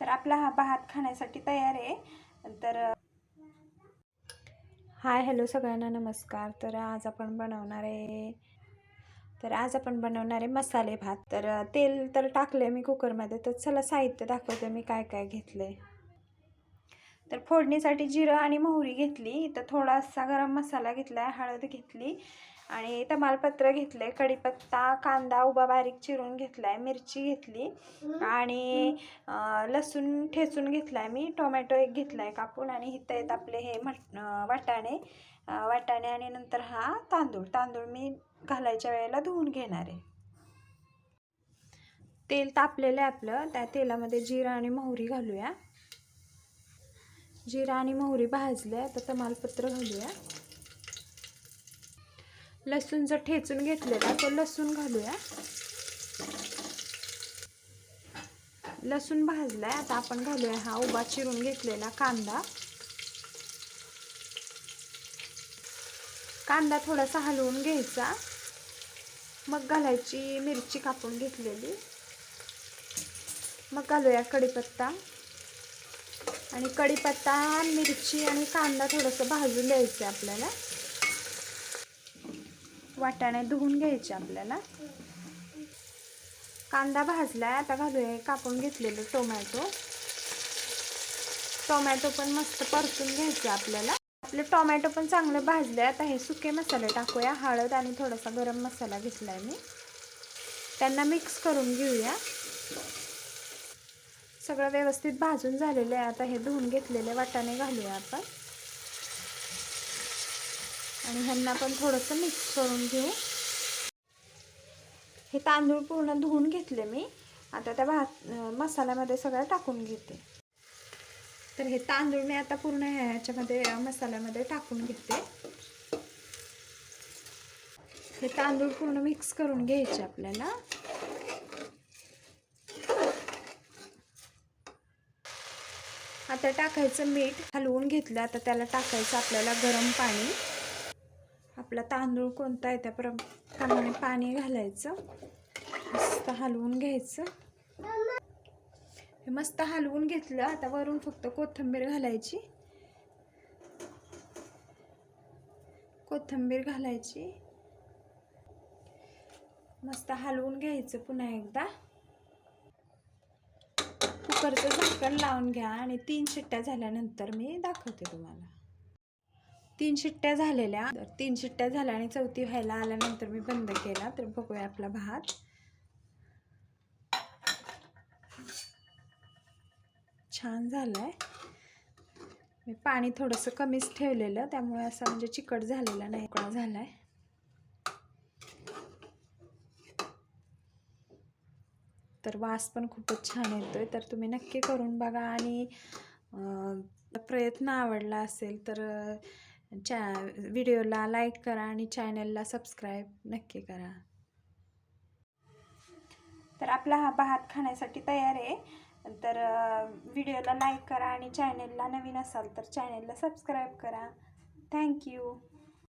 तर आपला हा भात खाण्यासाठी तयार आहे. तर हाय हॅलो सगळ्यांना नमस्कार. तर आज आपण बनवणार आहे तर आज आपण बनवणार आहे मसाले भात. तर तेल तर टाकले मी कुकरमध्ये तर चला साहित्य दाखवते मी काय काय घेतले तर फोडणीसाठी जिरं आणि मोहरी घेतली. इथं थोडासा गरम मसाला घेतला आहे हळद घेतली. आणि तमालपत्र घेतलं आहे कढीपत्ता कांदा उभा बारीक चिरून घेतला आहे मिरची घेतली आणि लसूण ठेचून घेतला आहे मी टोमॅटो एक घेतला आहे कापून आणि इथं आहेत आपले हे मट वाटाणे. वाटाणे आणि नंतर हा तांदूळ तांदूळ मी घालायच्या वेळेला धुवून घेणार आहे. तेल तापलेलं आहे आपलं त्या तेलामध्ये जिरा आणि मोहरी घालूया. जिरा आणि मोहरी भाजल्या आता तमालपत्र घालूया. लसूण जर ठेचून घेतलेला तो लसूण घालूया. लसूण भाजलाय. आता आपण घालूया हा उभा चिरून घेतलेला कांदा. कांदा थोडासा हलवून घ्यायचा. मग घालायची मिरची कापून घेतलेली. मग घालूया कढीपत्ता. आणि कढीपत्ता मिरची आणि कांदा थोडंसं भाजून द्यायचं आहे आपल्याला. वाटाणे धुवून घ्यायचे आपल्याला. कांदा भाजला आहे आता घालूया. कापून घेतलेलं टोमॅटो. टोमॅटो पण मस्त परतून घ्यायचे आपल्याला. आपले टोमॅटो पण चांगले भाजले आता हे सुके मसाले टाकूया. हळद आणि थोडासा गरम मसाला घेतलाय मी. त्यांना मिक्स करून घेऊया. सगळं व्यवस्थित भाजून झालेलं आहे. आता हे धुवून घेतलेले वाटाणे घालूया आपण. आणि ह्यांना पण थोडंसं मिक्स करून घेऊ. हे तांदूळ पूर्ण धुवून घेतले मी. आता त्या भात मसाल्यामध्ये सगळं टाकून घेते. तर हे तांदूळ मी आता पूर्ण ह्याच्यामध्ये मसाल्यामध्ये टाकून घेते. हे तांदूळ पूर्ण मिक्स करून घ्यायचे आपल्याला. आता टाकायचं मीठ हलवून घेतलं. आता त्याला टाकायचं आपल्याला गरम पाणी. आपला तांदूळ कोणता आहे त्या प्रमाणे पाणी घालायचं. मस्त हलवून घ्यायचं. हे मस्त हलवून घेतलं. आता वरून फक्त कोथिंबीर घालायची. कोथिंबीर घालायची. मस्त हलवून घ्यायचं पुन्हा एकदा. कुकरचं झाकण लावून घ्या आणि तीन शिट्ट्या झाल्यानंतर मी दाखवते तुम्हाला. तीन शिट्ट्या झालेल्या. तर तीन शिट्ट्या झाल्या आणि चौथी व्हायला आल्यानंतर मी बंद केला. तर बघूया आपला भात. छान झालाय. मी पाणी थोडंसं कमीच ठेवलेलं. त्यामुळे असं म्हणजे चिकट झालेला नाही. उकळा झालाय. तर वास पण खूपच छान येतोय. तर तुम्ही नक्की करून बघा. आणि प्रयत्न आवडला असेल तर चॅ व्हिडिओला लाईक करा आणि चॅनलला सबस्क्राईब नक्की करा. तर आपला हा भात खाण्यासाठी तयार आहे. तर व्हिडिओला लाईक करा आणि चॅनलला नवीन असाल तर चॅनलला सबस्क्राईब करा. थँक्यू